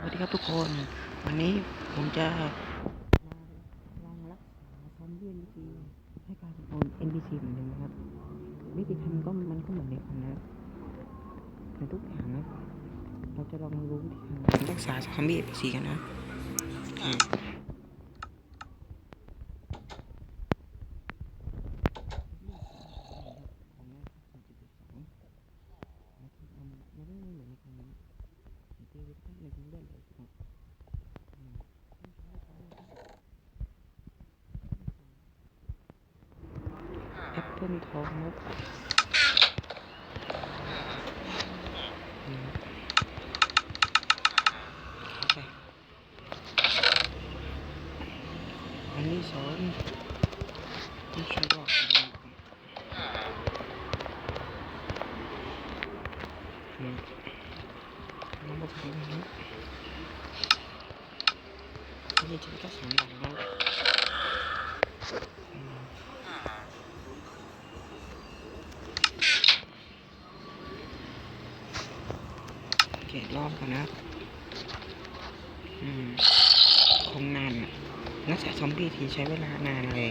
สวัสดีครับทุกคน วันนี้ผมจะมาลองรักษาซอมบี้ NPC ให้การโอน NPC เหมือนเดิมนะครับ วิธีทำก็มันก็เหมือนเดิมนะครับในทุกอย่างนะ เราจะลองรู้วิธีการรักษาซอมบี้ NPC กันนะอืมไม่ได้เหมือนในคนนี้ ตีไปตั้งหนึ่งได้เลยครับ แอปเปิลทองนกอันนี้สอนที่ช่วยบอกอืมน้องบอกทำแบบนี้ นี่จะก็สามอย่างแล้วอืม โอเครอบก่อนนะ อืมคงนานอะนักษาซอมบี้ทีใช้เวลานานเลย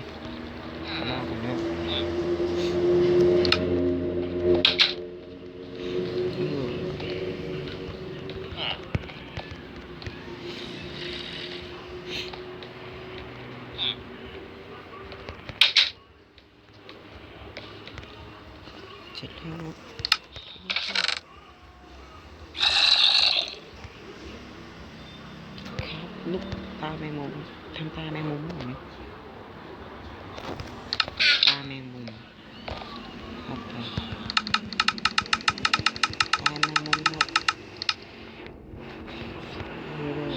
รอบก่อนนะเสร็จแล้วครับลูกตา แมงมุมทำตาแมงมุมหน่อยไหมตาแมงมุมครับผมตาแมงมุมครับนี่เลย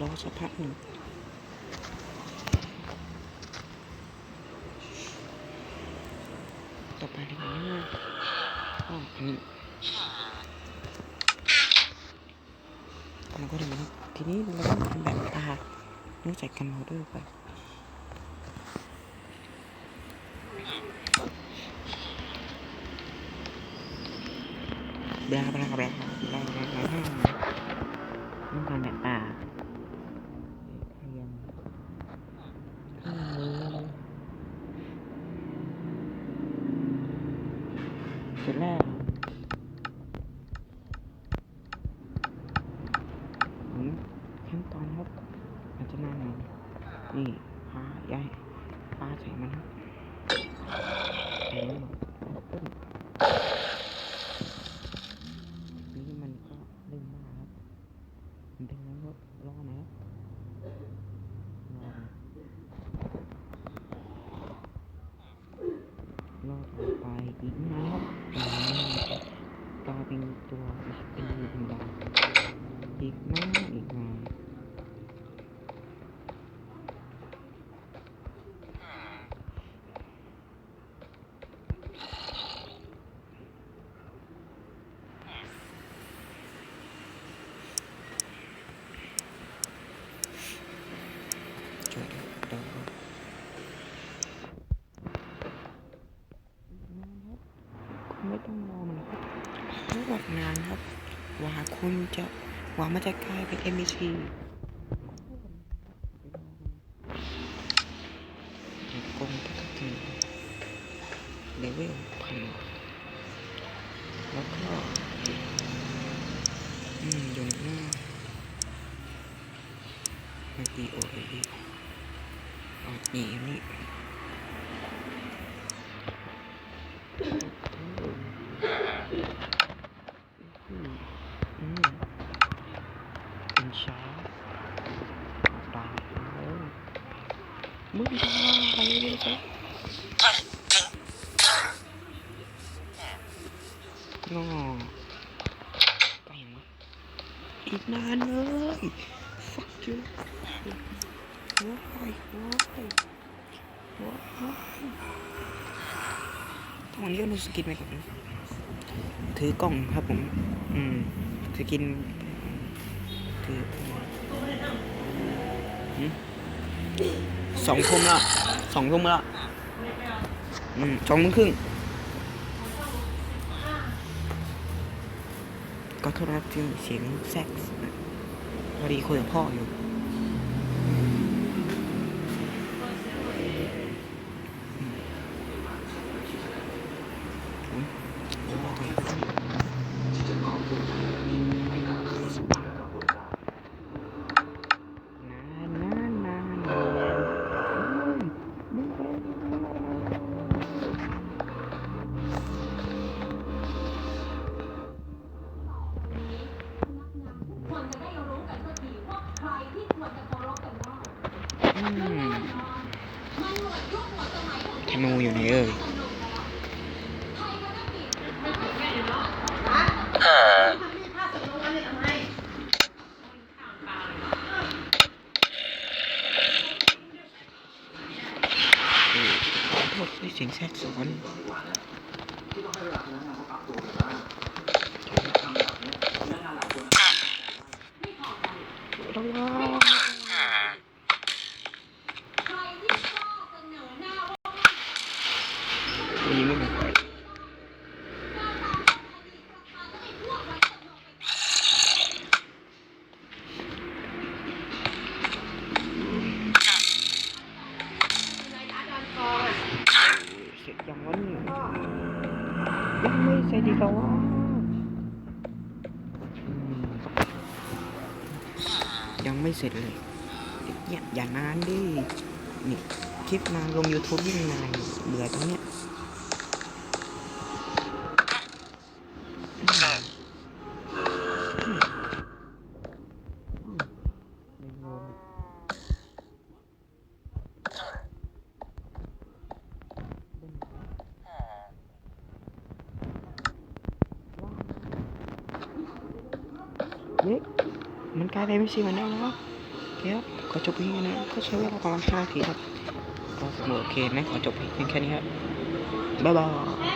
รอสักพักหนึ่ง ต่อไปเลยนะอ๋ออันนี้แล้วก็ทำนะทีนี้เราต้องทำแบบตาเนื่องจกกันโมเดอร์ไปบลาบลาบลาบลาบลาบลาต้องทำแบบตาเรียงข้างมือเส ร็จแล้วผมขั้นตอนครับอาจจะนานหน่อยนี่พาใหญ่ปลาใส่มันครับแอนต้นนี่มันก็เริ่มาครับมันเป็นแล้วก็รอนะครับรอรอต่อไปอีกนะครับอืมกลายเป็นตัวเป็นรูเป็นดาว อีกน้อยอีกหน่อยช่วยดูดูนานครับคุณไม่ต้องรอมันครับไม่หวัดนานครับว่าคุณจะ ว่ามันจะกลายเป็น MEC เดี๋ยวกงก็ต้องถึงเลเวลพันแล้วก็อืมอยู่หน้ามันตีโอเออออกนี่นี่อืมอืมเป็นช้าตาแล้วมึงทำ อะไรเลยจ๊ะงอไปยังวะอีกนานเลย fuck you ว้ายว้ายว้ายตอนนี้ก็รู้สึกกินไปก่อนถือกล่องครับผม อืมถือกินถือสองทุ่มล้ว สองทุ่มแล้วอืมสองทุ่มครึ่งก็โทษนะครับที่เสียงแซกซ์นะพอดีคุยกับพ่ออยู่ ธนูอยู่ไหนเอ่ยขอโทษด้วยเสียงแทรกซ้อนระวั มีมึงเสร็จยังวะเนี่ยยังไม่เสร็จอีกแล้ววะอืมยังไม่เสร็จเลยเนี่ยอย่านานดินี่คลิปมาลง YouTube ยิ่งนานเบื่อตรงเนี้ยอืมอืมอืมไม่งง เฮ้ยมันกลายเป็นไม่ซีเหมือนเดิมแล้วเคครับขอจบเพียงแค่นี้นะก็ใช้เวลาประมาณ5นาทีครับก็สำหรับโอเคไหมขอจบเพียงแค่นี้ครับบ๊ายบาย